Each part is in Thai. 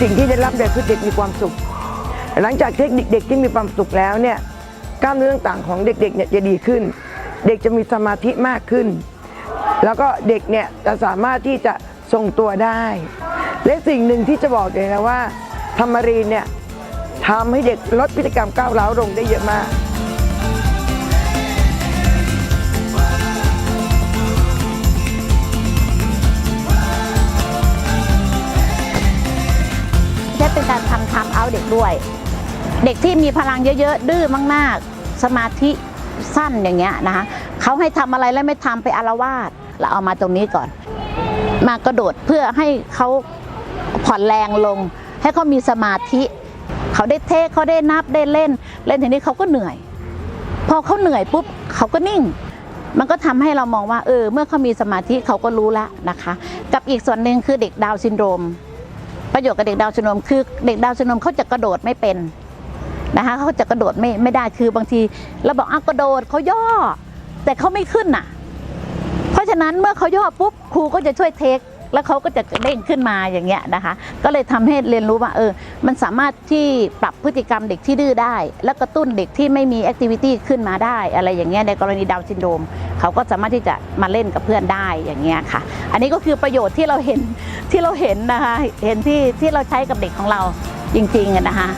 สิ่งที่ได้รับเด็กคือเด็กมีความสุข หลังจากเทคนิคเด็กที่มีความสุขแล้วเนี่ยกล้ามเนื้อต่างๆของเด็กๆเนี่ยจะดีขึ้น เด็กจะมีสมาธิมากขึ้น แล้วก็เด็กเนี่ยจะสามารถที่จะทรงตัวได้ และสิ่งหนึ่งที่จะบอกเลยนะว่าธรรมรีนเนี่ยทำให้เด็กลดพฤติกรรมก้าวร้าวลงได้เยอะมาก เด็กด้วย เด็กที่มีพลังเยอะๆดื้อมากๆ สมาธิสั้นอย่างเงี้ยนะคะเขาให้ทำอะไรแล้วไม่ทำไปอารวาสเราเอามาตรงนี้ก่อน มากระโดดเพื่อให้เขาผ่อนแรงลง ให้เขามีสมาธิ เขาได้เทเขาได้นับได้เล่น เล่นทีนี้เขาก็เหนื่อย พอเขาเหนื่อยปุ๊บเขาก็นิ่ง มันก็ทำให้เรามองว่าเออเมื่อเขามีสมาธิเขาก็รู้แล้วนะคะ กับอีกส่วนหนึ่งคือเด็กดาวซินโดรม ประโยชน์กับเด็กดาวซินโดรมคือเด็กดาวซินโดรมเขาจะกระโดดไม่เป็นนะคะเขาจะกระโดดไม่ไม่ได้คือบางทีเราบอกอะกระโดดเขาย่อ แต่เขาไม่ขึ้นน่ะ เพราะฉะนั้นเมื่อเขาย่อปุ๊บครูก็จะช่วยเทคแล้วเขาก็จะเด้งขึ้นมาอย่างเงี้ยนะคะ ก็เลยทำให้เรียนรู้ว่าเออ มันสามารถที่ปรับพฤติกรรมเด็กที่ดื้อได้ แล้วกระตุ้นเด็กที่ไม่มีแอคทิวิตี้ขึ้นมาได้ อะไรอย่างเงี้ยในกรณีดาวซินโดมเขาก็สามารถที่จะมาเล่นกับเพื่อนได้อย่างเงี้ยค่ะ อันนี้ก็คือประโยชน์ที่เราเห็น ที่เราเห็นนะคะ เห็นที่ที่เราใช้กับเด็กของเราจริงๆนะคะ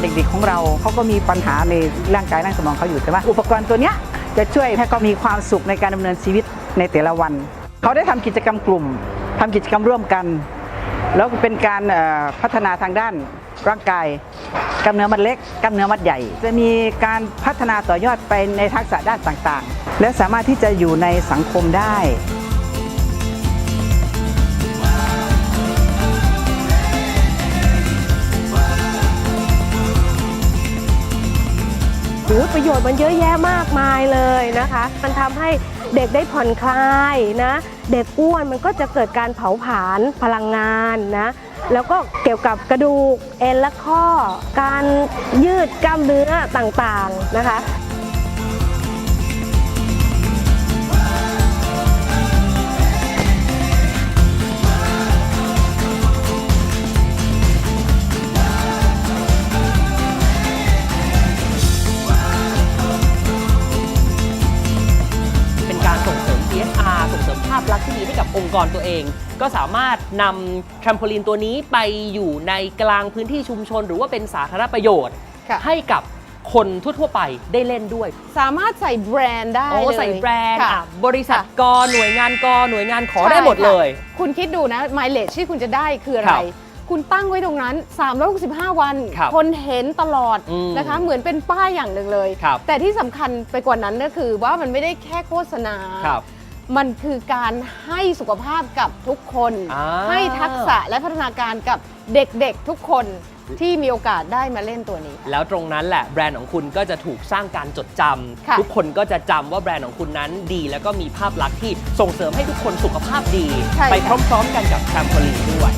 เด็กๆของเราเขาก็มีปัญหาในร่างกายร่างสมองเขาอยู่แต่ว่าอุปกรณ์ตัวเนี้ยจะช่วยให้เขามีความสุขในการดำเนินชีวิตในแต่ละวัน เขาได้ทำกิจกรรมกลุ่มทำกิจกรรมร่วมกัน แล้วเป็นการพัฒนาทางด้านร่างกายกล้ามเนื้อมัดเล็กกล้ามเนื้อมัดใหญ่ จะมีการพัฒนาต่อยอดไปในทักษะด้านต่างๆ และสามารถที่จะอยู่ในสังคมได้โอ้ยประโยชน์มันเยอะแยะมากมายเลยนะคะ มันทำให้ เด็กได้ผ่อนคลายนะ เด็กอ้วนมันก็จะเกิดการเผาผลาญพลังงานนะแล้วก็เกี่ยวกับกระดูกเอ็นและข้อ การยืดกล้ามเนื้อต่างๆนะคะ พลักษณ์ที่ดีให้กับองค์กรตัวเอง ก็สามารถนำแทรมโพลีนตัวนี้ไปอยู่ในกลางพื้นที่ชุมชน หรือว่าเป็นสาธารณประโยชน์ ค่ะ ให้กับคนทั่ว ๆ ไปได้เล่นด้วย สามารถใส่แบรนด์ได้โอ้เลยใส่แบรนด์ค่ะ อะบริษัทค่ะกหน่วยงานกหน่วยงานขอใช่ได้หมดเลยค่ะคุณคิดดูนะไมเล e ที่คุณจะได้คืออะคไรรับคุณตั้งไว้ตรงนั้น 365 วันครับคนเห็นตลอดอืมนะคะ เหมือนเป็นป้ายอย่างหนึ่งเลย ครับแต่ที่สำคัญไปกว่านั้นก็คือว่ามันไม่ได้แค่โฆษณา ครับ มันคือการให้สุขภาพกับทุกคน อ่า ให้ทักษะและพัฒนาการกับเด็กๆทุกคนที่มีโอกาสได้มาเล่นตัวนี้ค่ะแล้วตรงนั้นแหละแบรนด์ของคุณก็จะถูกสร้างการจดจค่ะำทุกคนก็จะจำว่าแบรนด์ของคุณนั้นดี แล้วก็มีภาพลักษณ์ที่ส่งเสริมให้ทุกคนสุขภาพดีใช่ไปค่ะพร้อมๆกันกับแทรมโพลีนด้วย